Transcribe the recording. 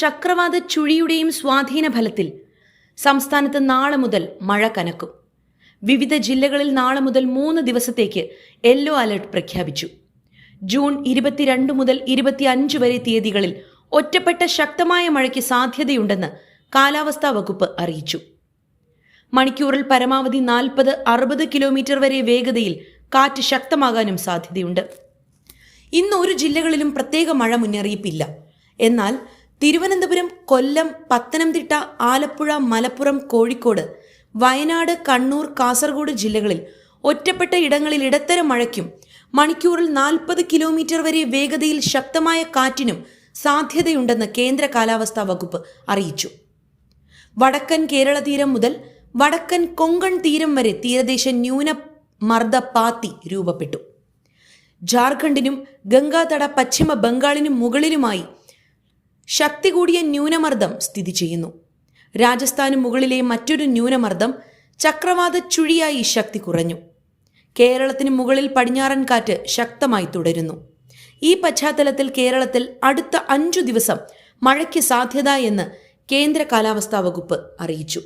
ചക്രവാത ചുഴിയുടെയും സ്വാധീന ഫലത്തിൽ സംസ്ഥാനത്ത് നാളെ മുതൽ മഴ കനക്കും. വിവിധ ജില്ലകളിൽ നാളെ മുതൽ മൂന്ന് ദിവസത്തേക്ക് യെല്ലോ അലർട്ട് പ്രഖ്യാപിച്ചു. ജൂൺ ഇരുപത്തിരണ്ട് മുതൽ ഇരുപത്തിയഞ്ച് വരെ തീയതികളിൽ ഒറ്റപ്പെട്ട ശക്തമായ മഴയ്ക്ക് സാധ്യതയുണ്ടെന്ന് കാലാവസ്ഥാ വകുപ്പ് അറിയിച്ചു. മണിക്കൂറിൽ പരമാവധി നാൽപ്പത് അറുപത് കിലോമീറ്റർ വരെ വേഗതയിൽ കാറ്റ് ശക്തമാകാനും സാധ്യതയുണ്ട്. ഇന്ന് ഒരു ജില്ലകളിലും പ്രത്യേക മഴ മുന്നറിയിപ്പില്ല. എന്നാൽ തിരുവനന്തപുരം കൊല്ലം പത്തനംതിട്ട ആലപ്പുഴ മലപ്പുറം കോഴിക്കോട് വയനാട് കണ്ണൂർ കാസർഗോഡ് ജില്ലകളിൽ ഒറ്റപ്പെട്ട ഇടങ്ങളിൽ ഇടത്തരം മഴയ്ക്കും മണിക്കൂറിൽ നാൽപ്പത് കിലോമീറ്റർ വരെ വേഗതയിൽ ശക്തമായ കാറ്റിനും സാധ്യതയുണ്ടെന്ന് കേന്ദ്ര കാലാവസ്ഥാ വകുപ്പ് അറിയിച്ചു. വടക്കൻ കേരള തീരം മുതൽ വടക്കൻ കൊങ്കൺ തീരം വരെ തീരദേശ ന്യൂനമർദ്ദ പാത്തി രൂപപ്പെട്ടു. ജാർഖണ്ഡിനും ഗംഗാതട പശ്ചിമ ബംഗാളിനും മുകളിലുമായി ശക്തി കൂടിയ ന്യൂനമർദ്ദം സ്ഥിതി ചെയ്യുന്നു. രാജസ്ഥാന് മുകളിലെ മറ്റൊരു ന്യൂനമർദ്ദം ചക്രവാത ചുഴിയായി ശക്തി കുറഞ്ഞു. കേരളത്തിന് മുകളിൽ പടിഞ്ഞാറൻ കാറ്റ് ശക്തമായി തുടരുന്നു. ഈ പശ്ചാത്തലത്തിൽ കേരളത്തിൽ അടുത്ത അഞ്ചു ദിവസം മഴയ്ക്ക് സാധ്യത എന്ന് കേന്ദ്ര കാലാവസ്ഥാ വകുപ്പ് അറിയിച്ചു.